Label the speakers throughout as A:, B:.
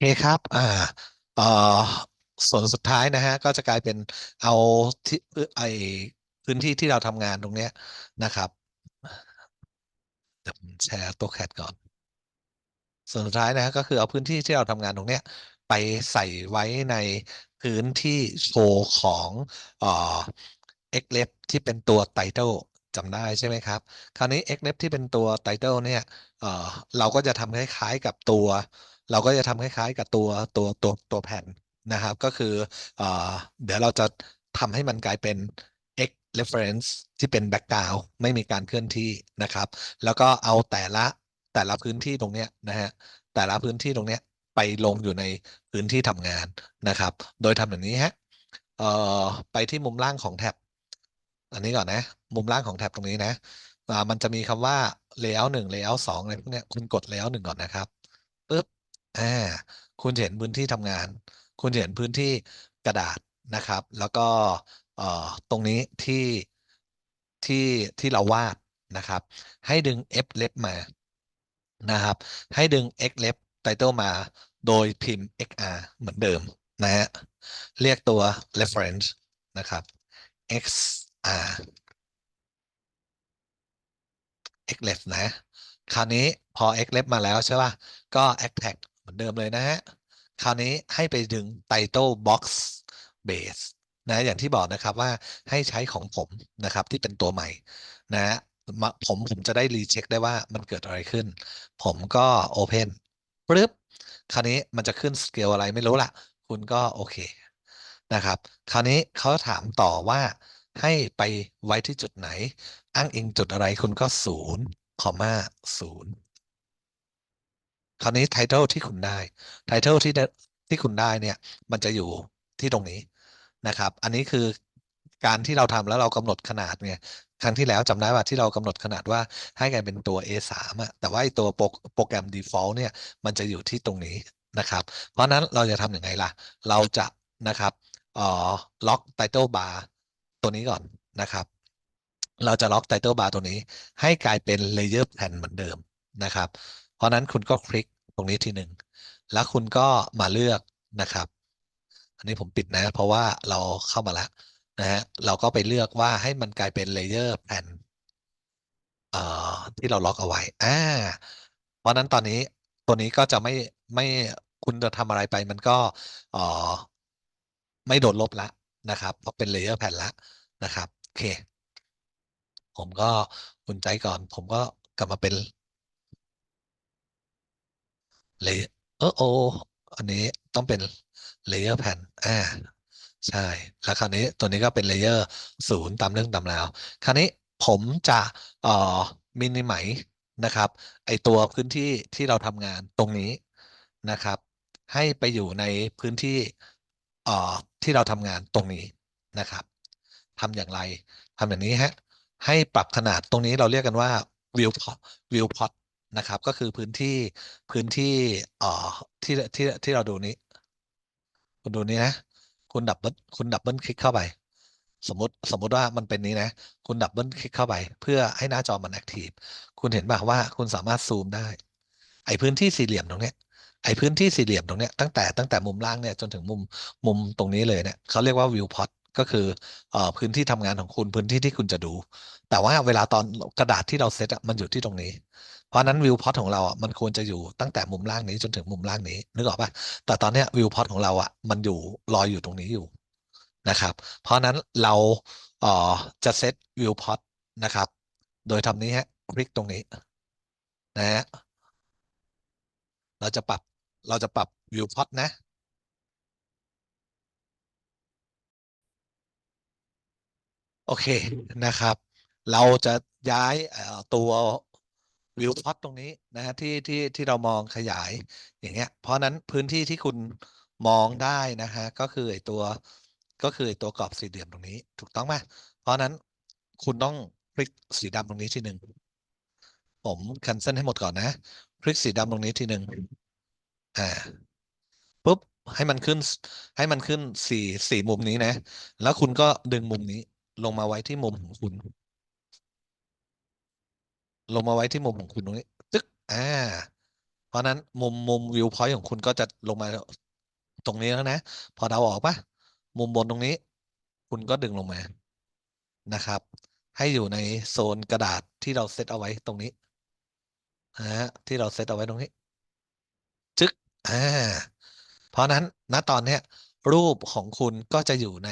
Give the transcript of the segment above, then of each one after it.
A: เคครับ อ่า เอ่อ ส่วนสุดท้ายนะฮะ ก็จะกลายเป็นเอาที่ไอพื้นที่ที่เราทำงานตรงเนี้ยนะครับเดี๋ยวผมแชร์ตัวแคดก่อน ส่วนสุดท้ายนะฮะก็คือเอาพื้นที่ที่เราทำงานตรงเนี้ย ไปใส่ไว้ในพื้นที่โชว์ของเอ่อ xlab ที่เป็นตัว title จำได้ใช่ไหมครับ คราวนี้ xlab ที่เป็นตัว title เนี่ย เอ่อ เราก็จะทำคล้ายๆกับตัว เราก็จะทำคล้ายๆ กับตัวตัวตัวตัวแผ่นนะครับ ก็คือเอเดี๋ยวเราจะทำให้มันกลายเป็น x reference ที่เป็น background ไม่มีการเคลื่อนที่นะครับ แล้วก็เอาแต่ละแต่ละพื้นที่ตรงเนี้ยนะฮะแต่ละพื้นที่ตรงเนี้ยไปลงอยู่ในพื้นที่ทำงานนะครับ โดยทำแบบนี้ฮะไปที่มุมล่างของแท็บอันนี้ก่อนนะ มุมล่างของแท็บตรงนี้นะมันจะมีคำว่า layout หนึ่ง layout สองอะไรพวกเนี้ยคุณกด layout หนึ่งก่อนนะครับปึ๊บ อ่าคุณจะเห็นพื้นที่ทำงาน คุณจะเห็นพื้นที่กระดาษนะครับ แล้วก็เอ่อตรงนี้ที่ที่ที่เราวาดนะครับ ให้ดึง f left มานะครับ ให้ดึง x left title มาโดยพิมพ์ xr เหมือนเดิมนะฮะเรียกตัว reference นะครับ xr x left นะ คราวนี้พอ x left มาแล้วใช่ป่ะ ก็ add tag มือนเดิมเลยนะฮะ คราวนี้ให้ไปดึง title box base นะอย่างที่บอกนะครับว่าให้ใช้ของผมนะครับที่เป็นตัวใหม่นะมาผมผมจะได้รีเช็คได้ว่ามันเกิดอะไรขึ้น ผมก็ open ปึ๊บคราวนี้มันจะขึ้นสเกลอะไรไม่รู้ละคุณก็โอเคนะครับ คราวนี้เขาถามต่อว่าให้ไปไว้ที่จุดไหน อ้างอิงจุดอะไรคุณก็ศูนย์คอม่าศูนย์ คราวนี้ title ที่คุณได้ title ที่ที่คุณได้เนี่ยมันจะอยู่ที่ตรงนี้นะครับ อันนี้คือการที่เราทำแล้วเรากำหนดขนาดไงครั้งที่แล้วจำได้ว่าที่เรากำหนดขนาดว่าให้กลายเป็นตัว A3 อะแต่ว่าตัวโปรโปรแกรม default เนี่ยมันจะอยู่ที่ตรงนี้นะครับ เพราะนั้นเราจะทำอยังไงล่ะ เราจะนะครับอ่อล็อก title bar ตัวนี้ก่อนนะครับ เราจะล็อก title bar ตัวนี้ให้กลายเป็น layer plan เหมือนเดิมนะครับ เพราะนั้นคุณก็คลิกตรงนี้ทีหนึ่งแล้วคุณก็มาเลือกนะครับ อันนี้ผมปิดนะ เพราะว่าเราเข้ามาแล้วนะฮะเราก็ไปเลือกว่าให้มันกลายเป็น layer plan เอ่อที่เราล็อกเอาไว้อ่าเพราะนั้นตอนนี้ตัวนี้ก็จะไม่ไม่คุณจะทำอะไรไปมันก็อ่อไม่โดนลบละนะครับ เพราะเป็น layer plan ละนะครับ โอเค ผมก็อุ่นใจก่อน ผมก็กลับมาเป็น เลเออโออันนี้ต้องเป็น layer pan อ่าใช่ แล้วคราวนี้ตัวนี้ก็เป็น layer ศูนย์ตามเรื่องตามราว คราวนี้ผมจะเอ่อมินิมัยนะครับ ไอตัวพื้นที่ที่เราทำงานตรงนี้นะครับ ให้ไปอยู่ในพื้นที่เอ่อที่เราทำงานตรงนี้นะครับทำอย่างไรทำอย่างนี้ฮะให้ปรับขนาดตรงนี้เราเรียกกันว่า view pot view pot นะครับ ก็คือพื้นที่พื้นที่เอ่อที่ที่ที่เราดูนี้ คุณดูนี้นะ คุณดับเบิลคุณดับเบิลคลิกเข้าไป สมมติสมมติว่ามันเป็นนี้นะ คุณดับเบิลคลิกเข้าไป เพื่อให้หน้าจอมันแอคทีฟคุณเห็นป่ะว่าคุณสามารถซูมได้ ไอพื้นที่สี่เหลี่ยมตรงเนี้ยไอพื้นที่สี่เหลี่ยมตรงเนี้ยตั้งแต่ตั้งแต่มุมล่างเนี่ยจนถึงมุมมุมตรงนี้เลยเนี่ยเขาเรียกว่าวิวพอตก็คืออพื้นที่ทำงานของคุณพื้นที่ที่คุณจะดู แต่ว่าเวลาตอนกระดาษที่เราเซตมันอยู่ที่ตรงนี้ เพราะนั้นวิวพอตของเราอะมันควรจะอยู่ตั้งแต่มุมล่างนี้จนถึงมุมล่างนี้นึกออกป่ะแต่ตอนเนี้ยวิวพอตของเราอะมันอยู่ลอยอยู่ตรงนี้อยู่นะครับ เพราะนั้นเราเอ่อจะเซตวิวพอตนะครับ โดยทำนี้ฮะคลิกตรงนี้นะฮะเราจะปรับเราจะปรับวิวพอตนะโอเคนะครับ เราจะย้ายตัว วิวพอตตรงนี้นะฮะที่ที่ที่เรามองขยายอย่างเงี้ย เพราะนั้นพื้นที่ที่คุณมองได้นะฮะก็คือไอตัวก็คือไอตัวกรอบสี่เหลี่ยมตรงนี้ถูกต้องไหมเพราะนั้นคุณต้องคลิกสีดำตรงนี้ทีหนึ่งผมคันเซิลให้หมดก่อนนะคลิกสีดำตรงนี้ทีหนึ่งอ่าปุ๊บให้มันขึ้นให้มันขึ้นสี่สี่มุมนี้นะ แล้วคุณก็ดึงมุมนี้ลงมาไว้ที่มุมของคุณ ลงมาไว้ที่มุมของคุณตรงนี้ตึ๊กอ่า เพราะนั้นมุมมุมวิวพอยต์ของคุณก็จะลงมาตรงนี้แล้วนะ พอเดาออกปะมุมบนตรงนี้ คุณก็ดึงลงมานะครับ ให้อยู่ในโซนกระดาษที่เราเซตเอาไว้ตรงนี้นะฮะที่เราเซตเอาไว้ตรงนี้ จึ๊กอ่าเพราะนั้นณตอนเนี้ยรูปของคุณก็จะอยู่ใน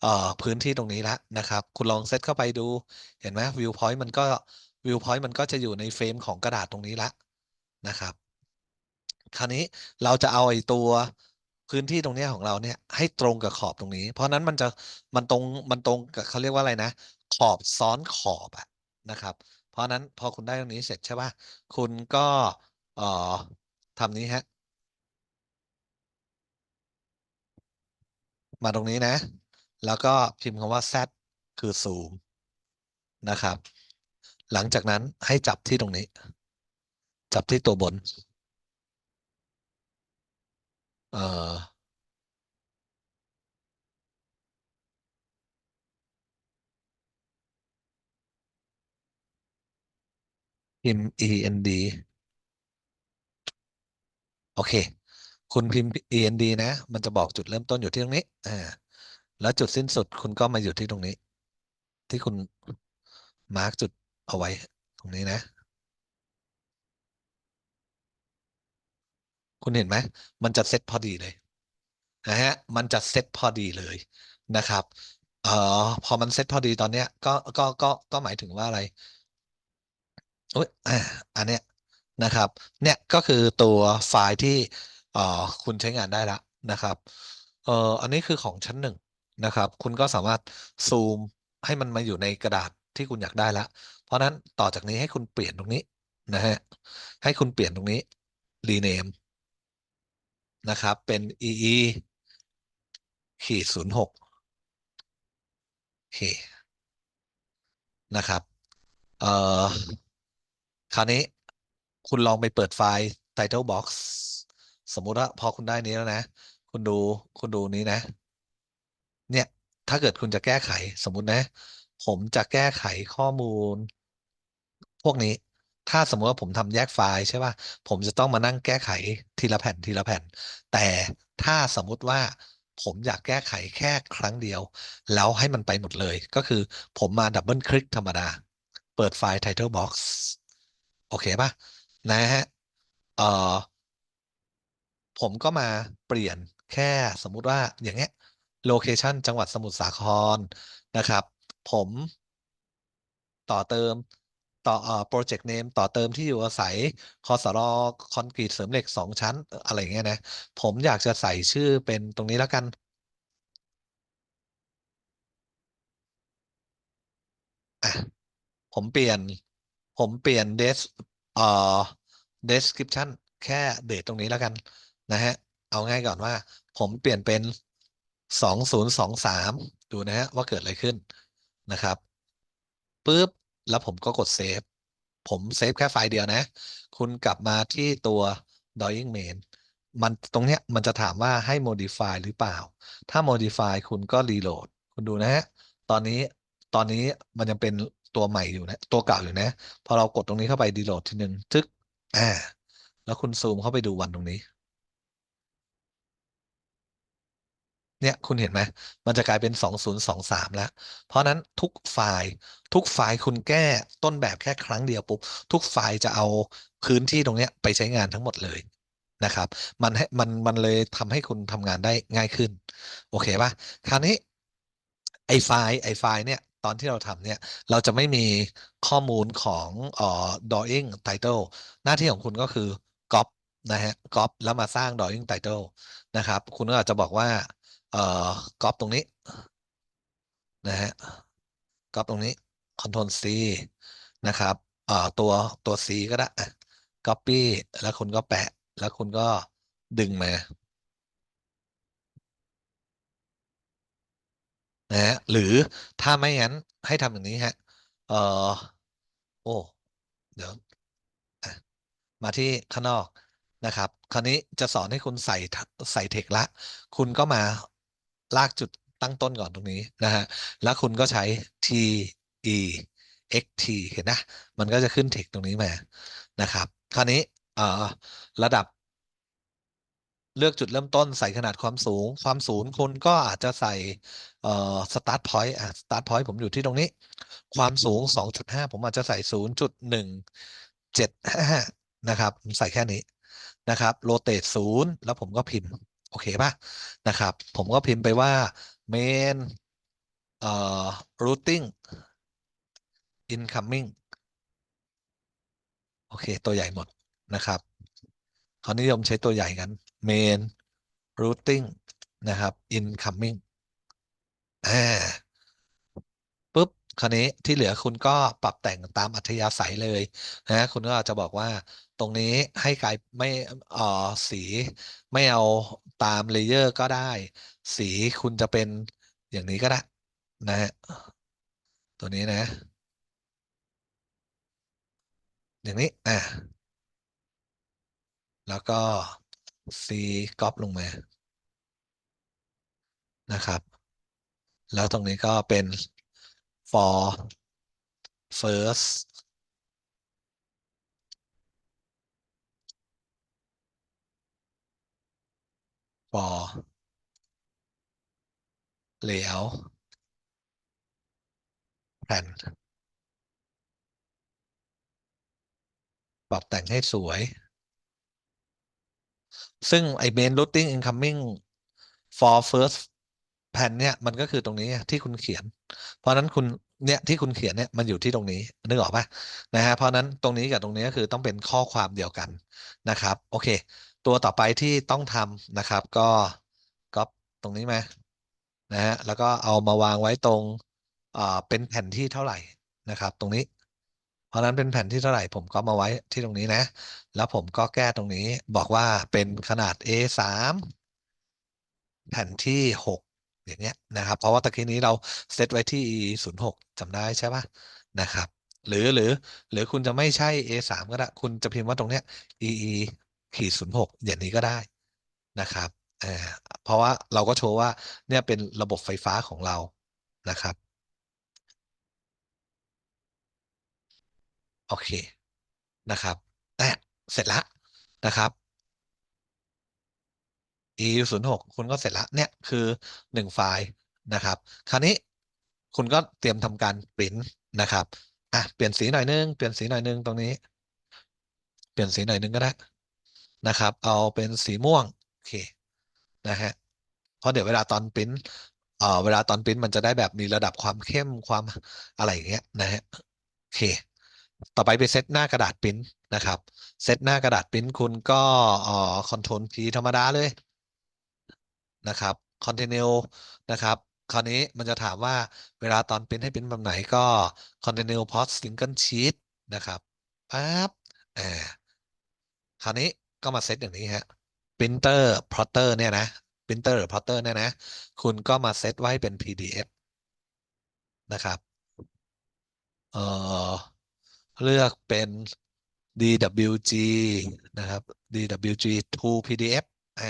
A: เอ่อพื้นที่ตรงนี้แล้วนะครับ คุณลองเซตเข้าไปดู เห็นไหมวิวพอยต์มันก็ วิวพอยต์มันก็จะอยู่ในเฟรมของกระดาษตรงนี้ละนะครับ คราวนี้เราจะเอาไอ้ตัวพื้นที่ตรงนี้ของเราเนี่ยให้ตรงกับขอบตรงนี้ เพราะนั้นมันจะมันตรงมันตรงกับเขาเรียกว่าอะไรนะ ขอบซ้อนขอบอะนะครับ เพราะนั้นพอคุณได้ตรงนี้เสร็จใช่ป่ะคุณก็เอ่อทำนี้ฮะมาตรงนี้นะ แล้วก็พิมพ์คำว่า z คือซูมนะครับ หลังจากนั้นให้จับที่ตรงนี้ จับที่ตัวบน เอ่อพิมพ์ end โอเค คุณพิมพ์ end นะ มันจะบอกจุดเริ่มต้นอยู่ที่ตรงนี้ อ่า แล้วจุดสิ้นสุดคุณก็มาอยู่ที่ตรงนี้ ที่คุณมาร์กจุด เอาไว้ตรงนี้นะ คุณเห็นไหมมันจะเซตพอดีเลยนะฮะมันจะเซตพอดีเลยนะครับเอ่อพอมันเซตพอดีตอนเนี้ยก็ก็ก็ก็หมายถึงว่าอะไรอุ๊ยอ่าอันเนี้ยนะครับ เนี่ยก็คือตัวไฟล์ที่เอ่อคุณใช้งานได้แล้วนะครับเอ่ออันนี้คือของชั้นหนึ่งนะครับ คุณก็สามารถซูมให้มันมาอยู่ในกระดาษที่คุณอยากได้ล้วเพ ราะนั้นต่อจากนี้ให้คุณเปลี่ยนตรงนี้นะฮะให้คุณเปลี่ยนตรงนี้ rename นะครับ เป็น ee ขีดศูนย์หกโอเคนะครับ เอ่อ คราวนี้คุณลองไปเปิดไฟล์ title box สมมุติว่าพอคุณได้นี้แล้วนะ คุณดูคุณดูนี้นะ เนี่ย ถ้าเกิดคุณจะแก้ไขสมมุตินะ ผมจะแก้ไขข้อมูล พวกนี้ ถ้าสมมติว่าผมทำแยกไฟล์ใช่ป่ะผมจะต้องมานั่งแก้ไขทีละแผ่นทีละแผ่น แต่ถ้าสมมุติว่าผมอยากแก้ไขแค่ครั้งเดียว แล้วให้มันไปหมดเลย ก็คือผมมาดับเบิลคลิกธรรมดา เปิดไฟล์ title box โอเคป่ะ นะฮะเอ่อผมก็มาเปลี่ยนแค่สมมุติว่าอย่างเงี้ยโลเคชันจังหวัดสมุทรสาครนะครับ ผมต่อเติม ต่อเอ่อโปรเจกต์เนมต่อเติมที่อยู่อาศัยคอสรอคอนกรีตเสริมเหล็กสองชั้น อะไรเงี้ยนะ ผมอยากจะใส่ชื่อเป็นตรงนี้แล้วกัน อะ ผมเปลี่ยน ผมเปลี่ยน des เอ่อ description แค่เดทตรงนี้แล้วกัน นะฮะ เอาง่ายก่อนว่า ผมเปลี่ยนเป็นสองศูนย์สองสามดูนะฮะว่าเกิดอะไรขึ้นนะครับปุ๊บ แล้วผมก็กดเซฟ ผมเซฟแค่ไฟล์เดียวนะ คุณกลับมาที่ตัว drawing main มันตรงเนี้ยมันจะถามว่าให้ modify หรือเปล่า ถ้า modify คุณก็ reload คุณดูนะฮะ ตอนนี้ตอนนี้มันยังเป็นตัวใหม่อยู่นะ ตัวเก่าอยู่นะ พอเรากดตรงนี้เข้าไป reload ทีหนึ่งทึก อ่า แล้วคุณซูมเข้าไปดูวันตรงนี้ เนี่ยคุณเห็นไหมมันจะกลายเป็น 2023 แล้ว เพราะนั้นทุกไฟล์ทุกไฟล์คุณแก้ต้นแบบแค่ครั้งเดียวปุ๊บ ทุกไฟล์จะเอาพื้นที่ตรงนี้ไปใช้งานทั้งหมดเลยนะครับ มันให้มันมันเลยทำให้คุณทำงานได้ง่ายขึ้น โอเคป่ะคราวนี้ไอไฟล์ไอไฟล์เนี่ยตอนที่เราทำเนี่ย เราจะไม่มีข้อมูลของเอ่อ drawing title หน้าที่ของคุณก็คือ copy นะฮะ copy แล้วมาสร้าง drawing title นะครับ คุณก็อาจจะบอกว่า เอ่อก๊อปตรงนี้นะฮะก๊อปตรงนี้ Ctrl C นะครับเอ่อตัวตัว C ก็ได้ Copy แล้วคุณก็แปะ แล้วคุณก็ดึงมานะฮะหรือถ้าไม่งั้นให้ทำอย่างนี้ฮะเอ่อโอ้ เดี๋ยวมาที่ข้างนอกนะครับ คราวนี้จะสอนให้คุณใส่ใส่เทคละ คุณก็มา ลากจุดตั้งต้นก่อนตรงนี้นะฮะแล้วคุณก็ใช้ t e x t เห็นนะ มันก็จะขึ้นเทคตรงนี้มานะครับ คราวนี้เอ่อระดับ เลือกจุดเริ่มต้นใส่ขนาดความสูง ความสูงคุณก็อาจจะใส่เอ่อ start point อะ start point ผมอยู่ที่ตรงนี้ ความสูง 2.5 ผมอาจจะใส่ 0.175 นะครับ ผมใส่แค่นี้นะครับ rotate 0แล้วผมก็พิมพ์ โอเคป่ะนะครับ ผมก็พิมพ์ไปว่า main เอ่อ routing incoming โอเค ตัวใหญ่หมดนะครับเขานิยมใช้ตัวใหญ่กัน main routing นะครับ incoming อ่าปุ๊บ คราวนี้ที่เหลือคุณก็ปรับแต่งตามอัธยาศัยเลยนะคุณก็อาจจะบอกว่าตรงนี้ให้กลายไม่เอ่อสีไม่เอา ตามเลเยอร์ก็ได้ สีคุณจะเป็นอย่างนี้ก็ได้นะฮะตัวนี้นะ อย่างนี้อะแล้วก็ C ก๊อปลงมา นะครับ แล้วตรงนี้ก็เป็น for first for layout plan ปรับแต่งให้สวย ซึ่งไอ้ main routing incoming for first plan เนี่ยมันก็คือตรงนี้ที่คุณเขียน เพราะนั้นคุณเนี่ยที่คุณเขียนเนี่ยมันอยู่ที่ตรงนี้นึกออกปะนะฮะเพราะฉะนั้นตรงนี้กับตรงนี้ก็คือต้องเป็นข้อความเดียวกันนะครับ โอเค ตัวต่อไปที่ต้องทำนะครับ ก็ก็ตรงนี้มานะฮะแล้วก็เอามาวางไว้ตรงอ่าเป็นแผ่นที่เท่าไหร่นะครับ ตรงนี้ เพราะนั้นเป็นแผ่นที่เท่าไหร่ ผมก็มาไว้ที่ตรงนี้นะ แล้วผมก็แก้ตรงนี้บอกว่าเป็นขนาด A3 แผ่นที่ 6 อย่างเงี้ยนะครับ เพราะว่าตะกี้นี้เราเซตไว้ที่ E06 จำได้ใช่ปะนะครับ หรือหรือหรือคุณจะไม่ใช่ A3 ก็ได้ คุณจะพิมพ์ว่าตรงเนี้ย EE ขีด06อย่างนี้ก็ได้นะครับเเพราะว่าเราก็โชว์ว่าเนี่ยเป็นระบบไฟฟ้าของเรานะครับ โอเคนะครับอ่เสร็จล้วนะครับ e ศูนย์หกคุณก็เสร็จล้วเนี่ยคือหนึ่งไฟล์นะครับ คราวนี้คุณก็เตรียมทำการปริ้นนะครับอะเปลี่ยนสีหน่อยนึง เปลี่ยนสีหน่อยนึงตรงนี้ เปลี่ยนสีหน่อยนึงก็ได้ นะครับ เอาเป็นสีม่วง โอเค นะฮะ เพราะเดี๋ยวเวลาตอนปริ้นเอ่อเวลาตอนปริ้นมันจะได้แบบมีระดับความเข้มความอะไรอย่างเงี้ยนะฮะ โอเค ต่อไปไปเซตหน้ากระดาษปริ้นนะครับ เซตหน้ากระดาษปริ้นคุณก็เอ่อคอนโทรล P ธรรมดาเลยนะครับ continue นะครับคราวนี้มันจะถามว่าเวลาตอนปริ้นให้ปริ้นแบบไหนก็ continue post single sheet นะครับปั๊บอ่าคราวนี้ ก็มาเซตอย่างนี้ฮะ printer plotter เนี่ยนะ printer หรือ plotter เนี่ยนะ คุณก็มาเซตไว้เป็น PDF นะครับ เอ่อ เลือกเป็น DWG นะครับ DWG to PDF อ่า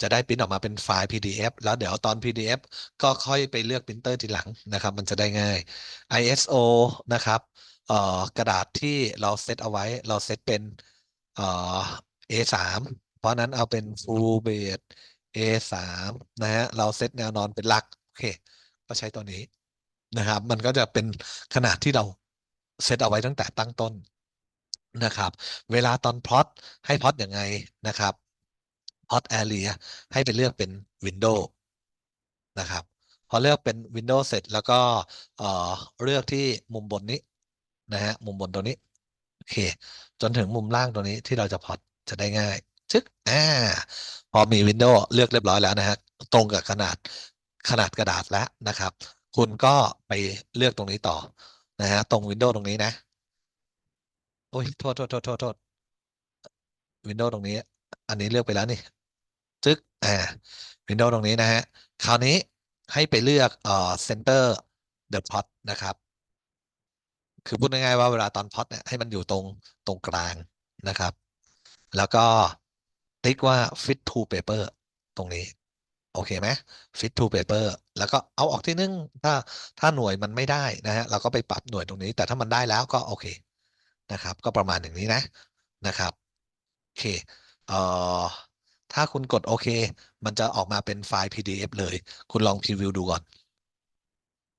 A: จะได้ปริ้นออกมาเป็นไฟล์ PDF แล้วเดี๋ยวตอน PDF ก็ค่อยไปเลือกปรินเตอร์ทีหลังนะครับ มันจะได้ง่าย ISO นะครับ เอ่อ กระดาษที่เราเซตเอาไว้ เราเซตเป็น เอ่อ A3 เพราะนั้นเอาเป็น full base A3 นะฮะ เราเซตแนวนอนเป็นหลัก โอเค ก็ใช้ตัวนี้นะครับ มันก็จะเป็นขนาดที่เราเซตเอาไว้ตั้งแต่ตั้งต้นนะครับ เวลาตอนพลอตให้พลอตยังไงนะครับพลอตแอเรียให้ไปเลือกเป็นวินโดว์นะครับ พอเลือกเป็นวินโดว์เสร็จแล้วก็เอ่อเลือกที่มุมบนนี้นะฮะมุมบนตัวนี้ โอเค จนถึงมุมล่างตัวนี้ที่เราจะพอต จะได้ง่ายชึกอ่าพอมีวินโดว์เลือกเรียบร้อยแล้วนะฮะตรงกับขนาดขนาดกระดาษแล้วนะครับ คุณก็ไปเลือกตรงนี้ต่อนะฮะตรงวินโดว์ตรงนี้นะโอ้ยโทษโทษโทษโทษโทษวินโดว์ตรงนี้ อันนี้เลือกไปแล้วนี่จึ๊กอ่าวินโดว์ตรงนี้นะฮะคราวนี้ให้ไปเลือกเอ่อ center the plot นะครับ คือพูดง่ายๆว่าเวลาตอนพอตเนี่ยให้มันอยู่ตรงตรงกลางนะครับ แล้วก็ติ๊กว่า fit to paper ตรงนี้ โอเคไหม fit to paper แล้วก็เอาออกที่นึงถ้าถ้าหน่วยมันไม่ได้นะฮะเราก็ไปปรับหน่วยตรงนี้ แต่ถ้ามันได้แล้วก็โอเคนะครับ ก็ประมาณอย่างนี้นะนะครับโอเคเอ่อถ้าคุณกดโอเค มันจะออกมาเป็นไฟล์ PDF เลย คุณลองพรีวิวดูก่อน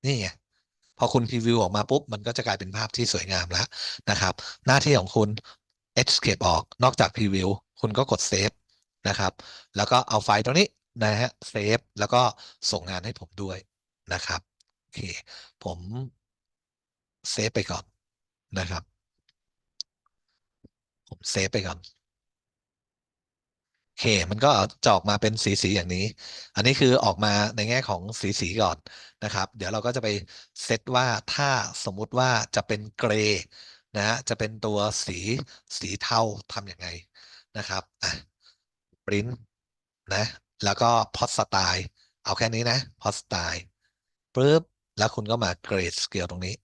A: นี่ไงพอคุณพรีวิวออกมาปุ๊บ มันก็จะกลายเป็นภาพที่สวยงามแล้วนะครับ หน้าที่ของคุณ Escape ออก นอกจากพรีวิวคุณก็กดเซฟนะครับ แล้วก็เอาไฟล์ตรงนี้นะฮะเซฟแล้วก็ส่งงานให้ผมด้วยนะครับ โอเค ผมเซฟไปก่อนนะครับ ผมเซฟไปก่อนโอเค มันก็จะออกมาเป็นสีสีอย่างนี้ อันนี้คือออกมาในแง่ของสีสีก่อนนะครับ เดี๋ยวเราก็จะไปเซตว่าถ้าสมมุติว่าจะเป็นเกรย์ นะฮะจะเป็นตัวสีสีเทาทำยังไงนะครับอะปริ้นนะแล้วก็พอสไตล์เอาแค่นี้นะพอสไตล์ปึ๊บแล้วคุณก็มาเกรดสเกลตรงนี้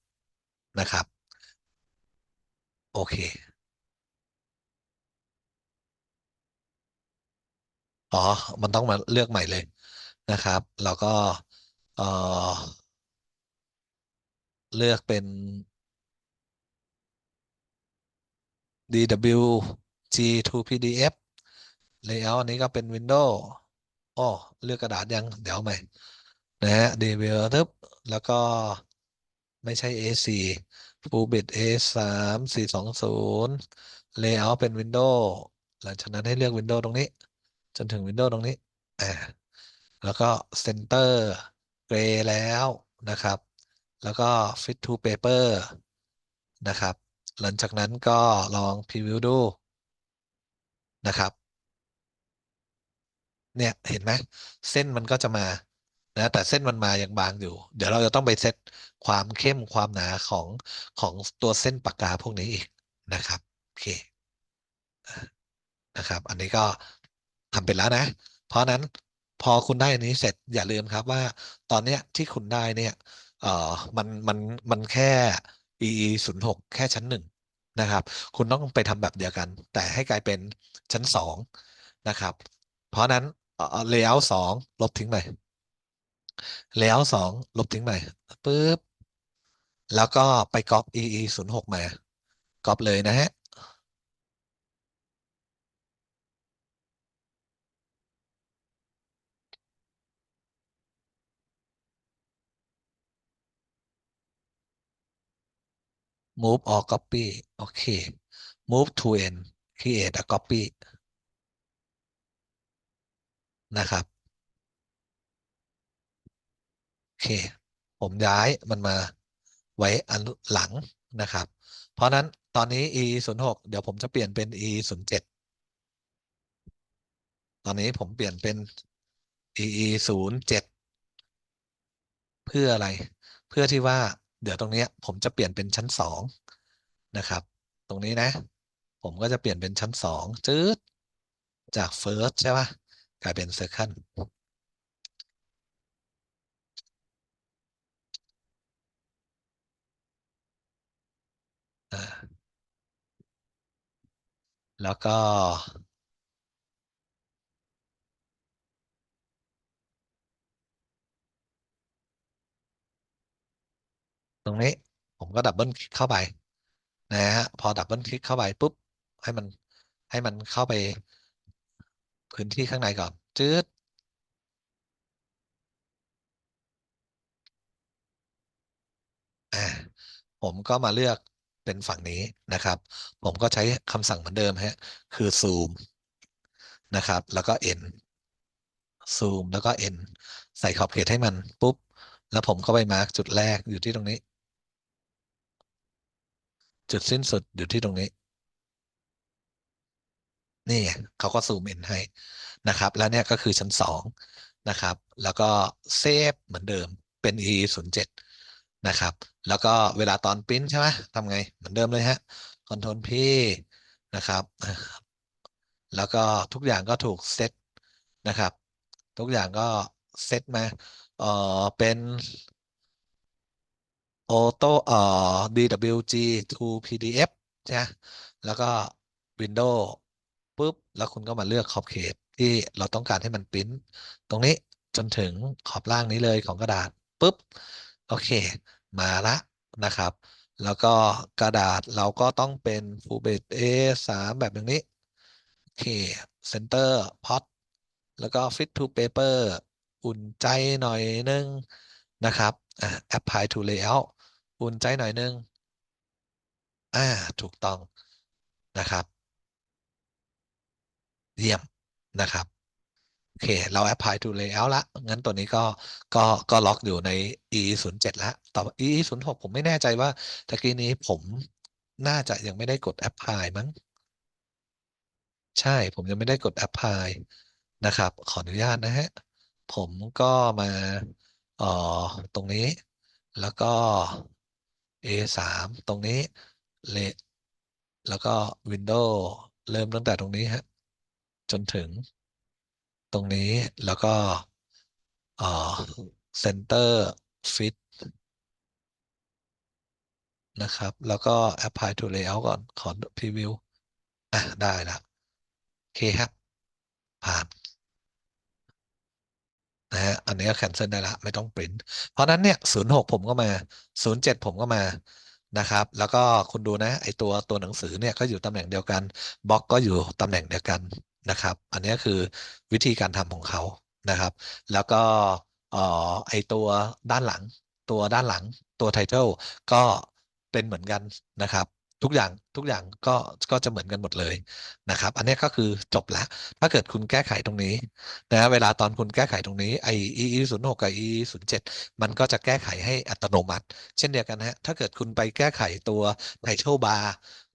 A: นะครับ โอเคอ๋อ มันต้องมาเลือกใหม่เลยนะครับแล้วก็เออเลือกเป็น DWG to PDF layout อันนี้ก็เป็น Windows อ๋อเลือกกระดาษยัง เดี๋ยวใหม่นะฮะ DWG แล้วก็ไม่ใช่ A4 Full Bit A3 420 Layout เป็น Windows หลังจากนั้นให้เลือก Windows ตรงนี้ จนถึง Windows ตรงนี้อ่าแล้วก็ Center Gray แล้วนะครับ แล้วก็ Fit to Paper นะครับ หลังจากนั้นก็ลองพรีวิวดูนะครับ เนี่ยเห็นไหมเส้นมันก็จะมานะแต่เส้นมันมายังบางอยู่ เดี๋ยวเราจะต้องไปเซตความเข้มความหนาของของตัวเส้นปากกาพวกนี้อีกนะครับโอเคนะครับ อันนี้ก็ทำเป็นแล้วนะ เพราะนั้นพอคุณได้อันนี้เสร็จอย่าลืมครับว่าตอนเนี้ยที่คุณได้เนี่ยเออมันมันมันแค่ ee06 แค่ชั้นหนึ่งนะครับ คุณต้องไปทำแบบเดียวกัน แต่ให้กลายเป็นชั้นสองนะครับ เพราะนั้นเอ่อ layout สองลบทิ้งไป layout สองลบทิ้งไปปุ๊บแล้วก็ไปก๊อป EE ศูนย์หมาก๊อปเลยนะฮะ move or copy โอเค move to end create a copy นะครับ โอเค ผมย้ายมันมาไว้อันหลังนะครับ เพราะนั้นตอนนี้ e 0 6เดี๋ยวผมจะเปลี่ยนเป็น e 0 7ตอนนี้ผมเปลี่ยนเป็น e 0 7เพื่ออะไร เพื่อที่ว่า เดี๋ยวตรงนี้ผมจะเปลี่ยนเป็นชั้นสองนะครับ ตรงนี้นะ ผมก็จะเปลี่ยนเป็นชั้นสองจืดจาก first ใช่ปะกลายเป็น second แล้วก็ ตรงนี้ผมก็ดับเบิลคลิกเข้าไปนะฮะพอดับเบิลคลิกเข้าไปปุ๊บให้มันให้มันเข้าไปพื้นที่ข้างในก่อนจืดอ่าผมก็มาเลือกเป็นฝั่งนี้นะครับ ผมก็ใช้คำสั่งเหมือนเดิมฮะคือซูมนะครับ แล้วก็ n ซูมแล้วก็ n ใส่ขอบเขตให้มันปุ๊บ แล้วผมก็ไปมาร์กจุดแรกอยู่ที่ตรงนี้ จุดสิ้นสุดอยู่ที่ตรงนี้ นี่เขาก็ซูมเอ็นให้นะครับ แล้วเนี่ยก็คือชั้นสองนะครับ แล้วก็เซฟเหมือนเดิมเป็น e 0 7นะครับ แล้วก็เวลาตอนปริ้นใช่ไหมทำไงเหมือนเดิมเลยฮะ Ctrl P นะครับ แล้วก็ทุกอย่างก็ถูกเซตนะครับ ทุกอย่างก็เซตมาเอ่อเป็น Auto เอ่อ DWG to PDF ใช่ไหมแล้วก็ Windows ปุ๊บ แล้วคุณก็มาเลือกขอบเขตที่เราต้องการให้มันปริ้นตรงนี้จนถึงขอบล่างนี้เลยของกระดาษปุ๊บ โอเค มาละนะครับ แล้วก็กระดาษเราก็ต้องเป็น Full Bed A3 แบบอย่างนี้ โอเค center pot แล้วก็ fit to paper อุ่นใจหน่อยนึงนะครับ อะ apply to layout อุ่นใจหน่อยนึง อ่า ถูกต้องนะครับ เยี่ยมนะครับโอเค เรา apply to layout ละ งั้นตัวนี้ก็ก็ก็ล็อกอยู่ใน e 0 7แล้วต่อ e 0 6ผมไม่แน่ใจว่าตะกี้นี้ผมน่าจะยังไม่ได้กด apply มั้ง ใช่ ผมยังไม่ได้กด apply นะครับ ขออนุญาตนะฮะ ผมก็มา ออตรงนี้ แล้วก็ A 3 ตรงนี้เลแล้วก็ Windows เริ่มตั้งแต่ตรงนี้ฮะจนถึง ตรงนี้แล้วก็เอ่อ Center Fit นะครับ แล้วก็ Apply to Layout ก่อน ขอ Preview อะ ได้ล้วโอเคครับผ่าน นะฮะ อันนี้ก็ cancel ได้ละไม่ต้องปริ้นเพราะนั้นเนี่ย06ผมก็มา07ผมก็มานะครับ แล้วก็คุณดูนะไอตัวตัวหนังสือเนี่ยก็อยู่ตำแหน่งเดียวกันบล็อกก็อยู่ตำแหน่งเดียวกันนะครับ อันนี้คือวิธีการทำของเขานะครับ แล้วก็อไอตัวด้านหลัง ตัวด้านหลังตัว title ก็เป็นเหมือนกันนะครับ ทุกอย่างทุกอย่างก็ก็จะเหมือนกันหมดเลยนะครับ อันนี้ก็คือจบแล้วถ้าเกิดคุณแก้ไขตรงนี้นะเวลาตอนคุณแก้ไขตรงนี้ไอ EE 0 6กับ EE 0 7มันก็จะแก้ไขให้อัตโนมัติ เช่นเดียวกันนะฮะถ้าเกิดคุณไปแก้ไขตัว title bar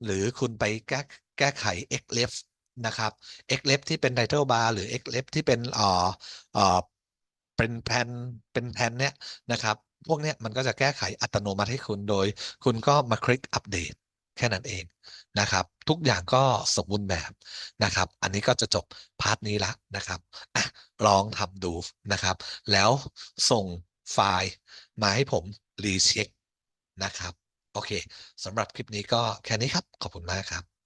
A: หรือคุณไปแก้แก้ไข x left นะครับ x left ที่เป็น title bar หรือ x left ที่เป็นอ่อเอ่อเป็นแผ่นเป็นแผ่นเนี้ยนะครับพวกเนี้ยมันก็จะแก้ไขอัตโนมัติให้คุณโดย คุณก็มาคลิกอัปเดต แค่นั้นเองนะครับ ทุกอย่างก็สมบูรณ์แบบนะครับ อันนี้ก็จะจบพาร์ทนี้ละนะครับอะลองทำดูนะครับ แล้วส่งไฟล์มาให้ผมรีเช็คนะครับ โอเคสำหรับคลิปนี้ก็แค่นี้ครับ ขอบคุณมากครับ